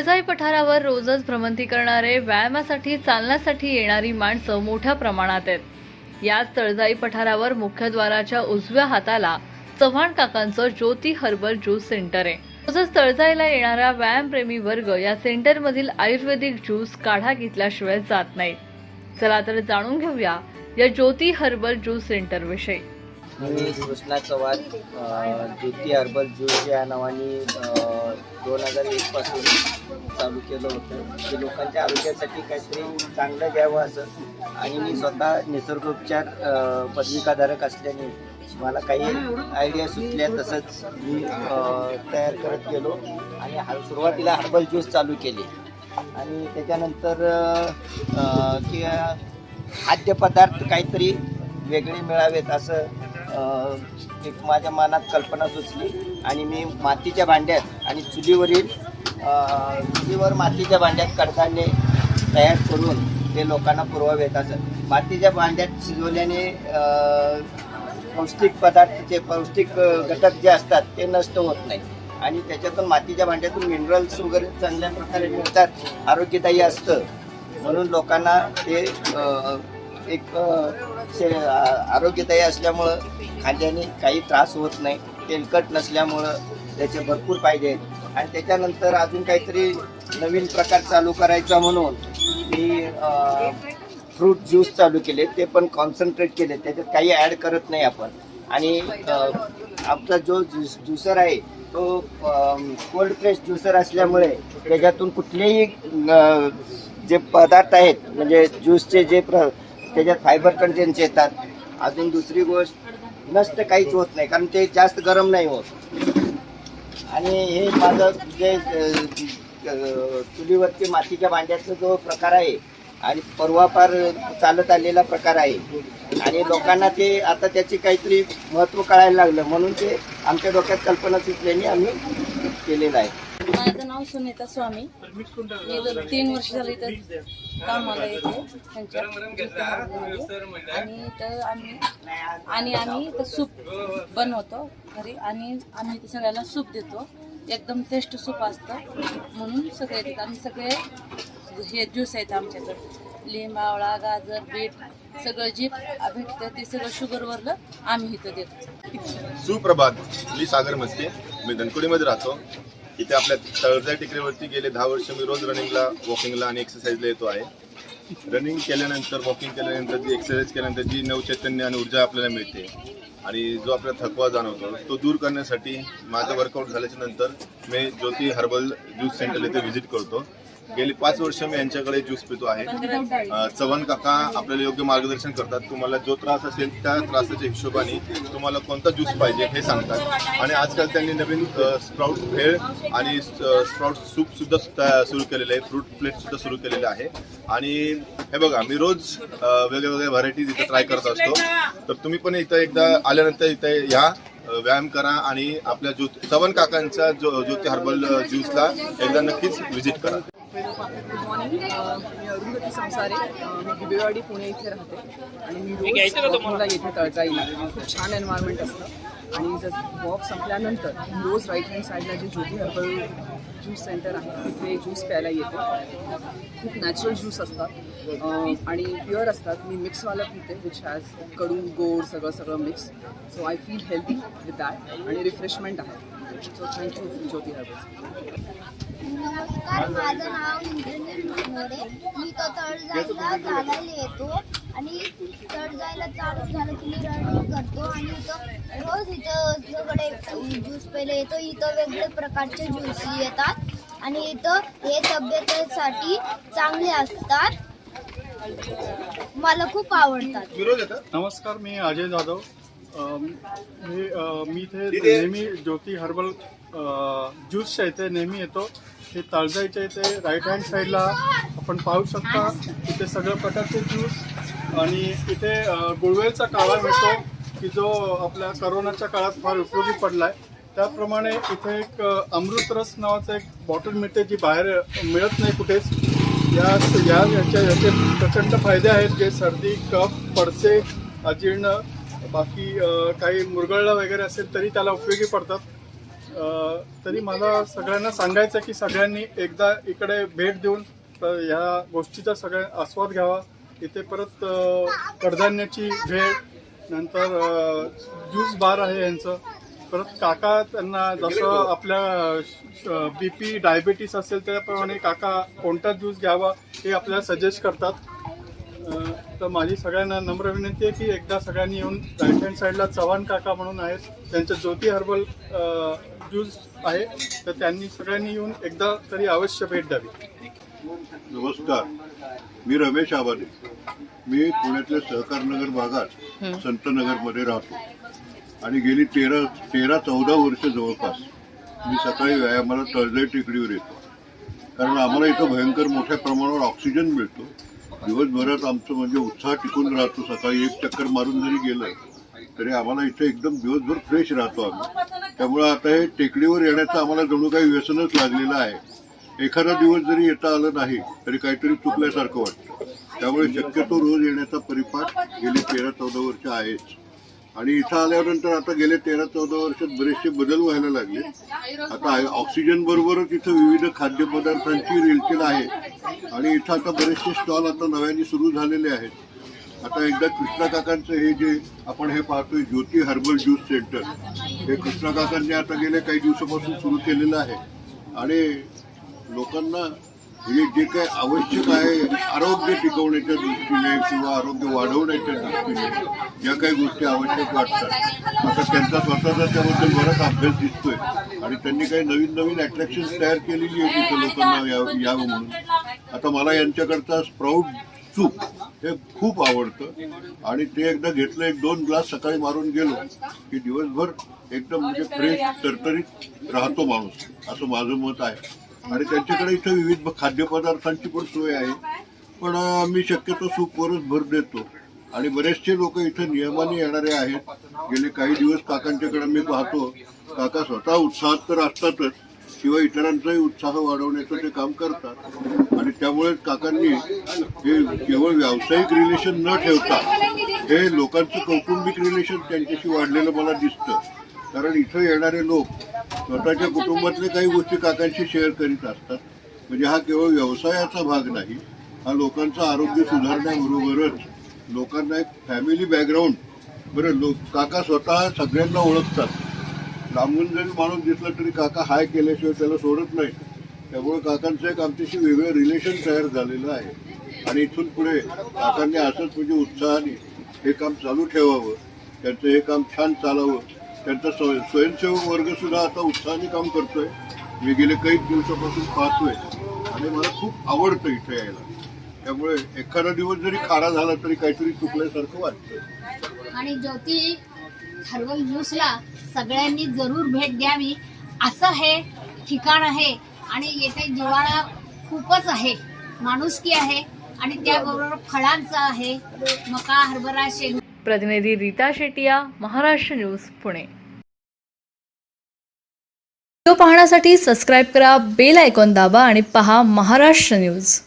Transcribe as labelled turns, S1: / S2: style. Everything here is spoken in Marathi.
S1: तळजाई पठारावर रोजच भ्रमंती करणारे व्यायामासाठी चालण्यासाठी येणारी माणसं मोठ्या प्रमाणात आहेत. याच तळजाई पठारावर मुख्यद्वाराच्या उजव्या हाताला चव्हाण काकांचं ज्योती हर्बल ज्यूस सेंटर आहे. तसंच तळजाईला येणारा व्यायामप्रेमी वर्ग या सेंटरमधील आयुर्वेदिक ज्यूस काढा घेतल्याशिवाय जात नाही. चला तर जाणून घेऊया या ज्योती हर्बल ज्यूस सेंटर विषयी
S2: मी कृष्णा चव्हाण ज्योती हर्बल ज्यूस या नावाने दोन हजार एकपासून चालू केलं होतं. की लोकांच्या आरोग्यासाठी काहीतरी चांगलं घ्यावं असं. आणि मी स्वतः निसर्गोपचार पदविकाधारक असल्याने मला काही आयडिया सुचल्या तसंच मी तयार करत गेलो. आणि हा सुरुवातीला हर्बल ज्यूस चालू केले. आणि त्याच्यानंतर की खाद्यपदार्थ काहीतरी वेगळे मिळावेत असं एक माझ्या मनात कल्पना सुचली आणि मी मातीच्या भांड्यात आणि चुलीवरील चुलीवर मातीच्या भांड्यात कडधान्ये तयार करून ते लोकांना पुरवावेत असं मातीच्या भांड्यात शिजवल्याने पौष्टिक पदार्थाचे पौष्टिक घटक जे असतात ते नष्ट होत नाही. आणि त्याच्यातून मातीच्या भांड्यातून मिनरल्स वगैरे चांगल्या प्रकारे मिळतात आरोग्यदायी असतं. म्हणून लोकांना ते एक आरोग्यदायी असल्यामुळं खाल्ल्याने काही त्रास होत नाही. तेलकट नसल्यामुळं त्याचे भरपूर फायदे आहेत. आणि त्याच्यानंतर अजून काहीतरी नवीन प्रकार चालू करायचा म्हणून मी फ्रूट ज्यूस चालू केले. ते पण कॉन्सन्ट्रेट केले. त्याच्यात काही ॲड करत नाही आपण. आणि आपला आमचा जो ज्यूस ज्युसर आहे तो कोल्ड प्रेस ज्युसर असल्यामुळे त्याच्यातून कुठलेही जे पदार्थ आहेत म्हणजे ज्यूसचे जे प्र त्याच्यात फायबर कंटेंट्स येतात. अजून दुसरी गोष्ट नष्ट काहीच होत नाही कारण ते जास्त गरम नाही होत. आणि हे माझं जे चुलीवरती मातीच्या भांड्याचा जो प्रकार आहे आणि परवापार चालत आलेला प्रकार आहे. आणि लोकांना ते आता त्याचे काहीतरी महत्त्व कळायला लागलं म्हणून ते आमच्या डोक्यात कल्पना सुचल्याने आम्ही केलेलं आहे.
S3: माझं नाव सुनीता स्वामी. मी तीन वर्ष झाली तर कामाला येते त्यांच्या आणि तर आम्ही आणि आम्ही इथं सूप बनवतो घरी आणि आम्ही ते सगळ्यांना सूप देतो. एकदम टेस्ट सूप असतं म्हणून सगळे येतात. आणि सगळे हे ज्यूस आहेत आमच्याकडे. लिंबावळा गाजर बीट सगळं जे भेटतं ते सगळं शुगरवरलं आम्ही इथं देतो.
S4: सुप्रभात मी सागर मस्के मी धनकुडीमध्ये राहतो. इथे आपल्या तळजा टेकडीवरती गेले दहा वर्ष मी रोज रनिंगला वॉकिंगला आणि एक्सरसाइजला येतो आहे. रनिंग केल्यानंतर वॉकिंग केल्यानंतर जी एक्सरसाइज केल्यानंतर जी नवचैतन्य आणि ऊर्जा आपल्याला मिळते आणि जो आपला थकवा जाणवतो तो दूर करण्यासाठी माझं वर्कआउट झाल्याच्यानंतर मी ज्योती हर्बल ज्यूस सेंटर इथे व्हिजिट करतो. गेली पाच वर्ष मी यांच्याकडे ज्यूस पितो आहे. अ, चव्हाण काका आपल्याला योग्य मार्गदर्शन करतात. तुम्हाला जो त्रास असेल त्या त्रासाच्या हिशोबाने तुम्हाला कोणता ज्यूस पाहिजे हे सांगतात. आणि आजकाल त्यांनी नवीन स्प्राउट भेळ आणि स्प्राउट सूप सुद्धा सुरू केलेलं आहे. फ्रूट प्लेट सुद्धा सुरू केलेलं आहे. आणि हे बघा मी रोज अ, वेगळ्या वेगळ्या व्हरायटीज इथं ट्राय करत असतो. तर तुम्ही पण इथं एकदा आल्यानंतर इथे या. व्यायाम करा आणि आपल्या ज्योत चव्हाण काकांच्या जो ज्योती हर्बल ज्यूसला एकदा नक्कीच व्हिजिट करा.
S5: गुड मॉर्निंग मी अरुंधती संसारे मी बिबेवाडी पुणे इथे राहते. आणि मी रोज वॉकिंगला येते तळजाईला खूप छान एन्व्हायरमेंट असतं. आणि जर वॉक संपल्यानंतर रोज राईट हँड साईडला जे ज्योती हर्बल ज्यूस सेंटर आहे तिथे ज्यूस प्यायला येते. खूप नॅचरल ज्यूस असतात. आणि प्युअर असतात. मी मिक्सवाला पिते विच हॅज कडू गोड सगळं सगळं mix so I feel healthy with that आणि रिफ्रेशमेंट आहे. So thank you Jyoti herbal
S6: नमस्कार माझं नाव इंद्रनील मोरे मी तो तळजाईला चालायला येतो आणि तळजाईला चालू झालं की मी रनिंग करतो आणि इथं रोज इथं सगळे ज्यूस पहिले येतो. इथं वेगळे प्रकारचे ज्यूस येतात आणि इथं हे तब्येतीसाठी चांगले असतात. मला खूप आवडतात.
S7: नमस्कार मी अजय जाधव. मी मी इथे नेहमी ज्योती हर्बल ज्यूसच्या इथे नेहमी येतो. हे तळजाईच्या इथे राईट हँड साईडला आपण पाहू शकता. इथे सगळ्या प्रकारचे ज्यूस आणि इथे गुळवेलचा काळा मिळतो की जो आपल्या करोनाच्या काळात फार उपयोगी पडला आहे त्याप्रमाणे इथे एक अमृतरस नावाचं एक बॉटल मिळते जी बाहेर मिळत नाही कुठेच. या या याच्या याचे प्रचंड फायदे आहेत जे सर्दी कफ पडसे अजीर्ण बाकी काही मुरगळला वगैरे असेल तरी त्याला उपयोगी पडतात. तरी मला सगळ्यांना सांगायचं की सगळ्यांनी एकदा इकडे भेट देऊन ह्या गोष्टीचा सगळ्या आस्वाद घ्यावा. इथे परत कडधान्याची भेट नंतर ज्यूस बार आहे यांचं. परत काका त्यांना जसं आपल्या बी पी डायबिटीस असेल त्याप्रमाणे काका कोणता ज्यूस घ्यावा हे आपल्याला सजेस्ट करतात. तर माझी सगळ्यांना नम्र विनंती आहे की एकदा सगळ्यांनी येऊन राईट हँड साईडला चव्हाण काका म्हणून आहेत त्यांचं ज्योती हर्बल ज्यूस आहे तर त्यांनी सगळ्यांनी येऊन एकदा तरी अवश्य भेट द्यावी.
S8: नमस्कार. मी रमेश आबादे मी पुण्यातल्या सहकारनगर भागात संतनगरमध्ये राहतो. आणि गेली तेरा तेरा चौदा वर्ष जवळपास मी सकाळी व्यायामाला तळजाई टेकडीवर येतो. कारण आम्हाला इथं भयंकर मोठ्या प्रमाणावर ऑक्सिजन मिळतो. दिवसभरात आमचं म्हणजे उत्साह टिकून राहतो. सकाळी एक चक्कर मारून जरी गेलं तरी आम्हाला इथे एकदम दिवसभर फ्रेश राहतो आम्ही. त्यामुळे आता हे टेकडीवर येण्याचं आम्हाला जणू काही व्यसनच लागलेलं आहे. एखादा दिवस जरी येता आलं नाही तरी काहीतरी चुकल्यासारखं वाटतं. त्यामुळे शक्यतो रोज येण्याचा परिपाठ गेली तेरा चौदा वर्ष आहेच. आणि इथं आल्यानंतर आता गेले तेरा चौदा वर्षात बरेचसे बदल व्हायला लागले. आता ऑक्सिजन बरोबरच इथं विविध खाद्यपदार्थांची रेलचेल आहे. आणि इथं आता बरेचसे स्टॉल आता नव्याने सुरू झालेले आहेत. आता एकदा कृष्णा काकांचं हे जे आपण हे पाहतोय ज्योती हर्बल ज्यूस सेंटर हे कृष्णा काकांनी आता गेल्या काही दिवसापासून सुरू केलेलं आहे. आणि लोकांना म्हणजे जे काही आवश्यक आहे आरोग्य टिकवण्याच्या दृष्टीने किंवा आरोग्य वाढवण्याच्या दृष्टीने ज्या काही गोष्टी आवश्यक वाटतात. आता त्यांचा स्वतःचा त्याबद्दल बराच अभ्यास दिसतोय. आणि त्यांनी काही नवीन नवीन अट्रॅक्शन तयार केलेली आहे तिथं लोकांना यावं म्हणून. आता मला यांच्याकडचा स्प्राऊड चूप हे खूप आवडतं. आणि ते एकदा घेतलं एक दोन ग्लास सकाळी मारून गेलो की दिवसभर एकदम म्हणजे फ्रेश तरतरीत राहतो माणूस. असं माझं मत आहे. आणि त्यांच्याकडे इथं विविध खाद्यपदार्थांची पण सोय आहे. पण मी शक्यतो सूपवरच भर देतो. आणि बरेचसे लोक इथं नियमाने येणारे आहेत. गेले काही दिवस काकांच्याकडे मी पाहतो. काका स्वतः उत्साहात तर असतातच. किंवा इतरांचाही उत्साह वाढवण्याचं ते काम करतात. आणि त्यामुळे काकांनी हे केवळ व्यावसायिक रिलेशन न ठेवता हे लोकांचं कौटुंबिक रिलेशन त्यांच्याशी वाढलेलं मला दिसतं. कारण इथं येणारे लोक स्वतःच्या कुटुंबातले काही गोष्टी काकांशी शेअर करीत असतात. म्हणजे हा केवळ व्यवसायाचा भाग नाही हा लोकांचं आरोग्य सुधारण्याबरोबरच लोकांना एक फॅमिली बॅकग्राऊंड बरं लोक काका स्वतः सगळ्यांना ओळखतात. लांबून जरी माणूस दिसला तरी काका हाय केल्याशिवाय त्याला सोडत नाही. त्यामुळे काकांचं एक आमच्याशी वेगळं रिलेशन तयार झालेलं आहे. आणि इथून पुढे काकांनी असंच म्हणजे उत्साहाने हे काम चालू ठेवावं त्यांचं हे काम छान चालावं त्यांचा स्वय स्वयंसेवक वर्ग सुद्धा आता उत्साहाने काम करतोय. मी गेले काही दिवसापासून पाहतोय. आणि मला खूप आवडतं इथे यायला. त्यामुळे एखादा दिवस जरी खाडा झाला तरी काहीतरी चुकल्यासारखं वाटतं
S9: आणि ज्योती हर्बल ज्यूसला सगळ्यांनी जरूर भेट द्यावी. असं हे ठिकाण आहे. आणि येथे जिवाळा खूपच आहे. माणुसकी आहे. आणि त्याबरोबर फळांचं आहे. मका हरभरा शेंग.
S1: प्रतिनिधी रीता शेटिया महाराष्ट्र न्यूज पुणे. व्हिडिओ पाहण्यासाठी सबस्क्राईब करा बेल आयकॉन दाबा आणि पहा महाराष्ट्र न्यूज.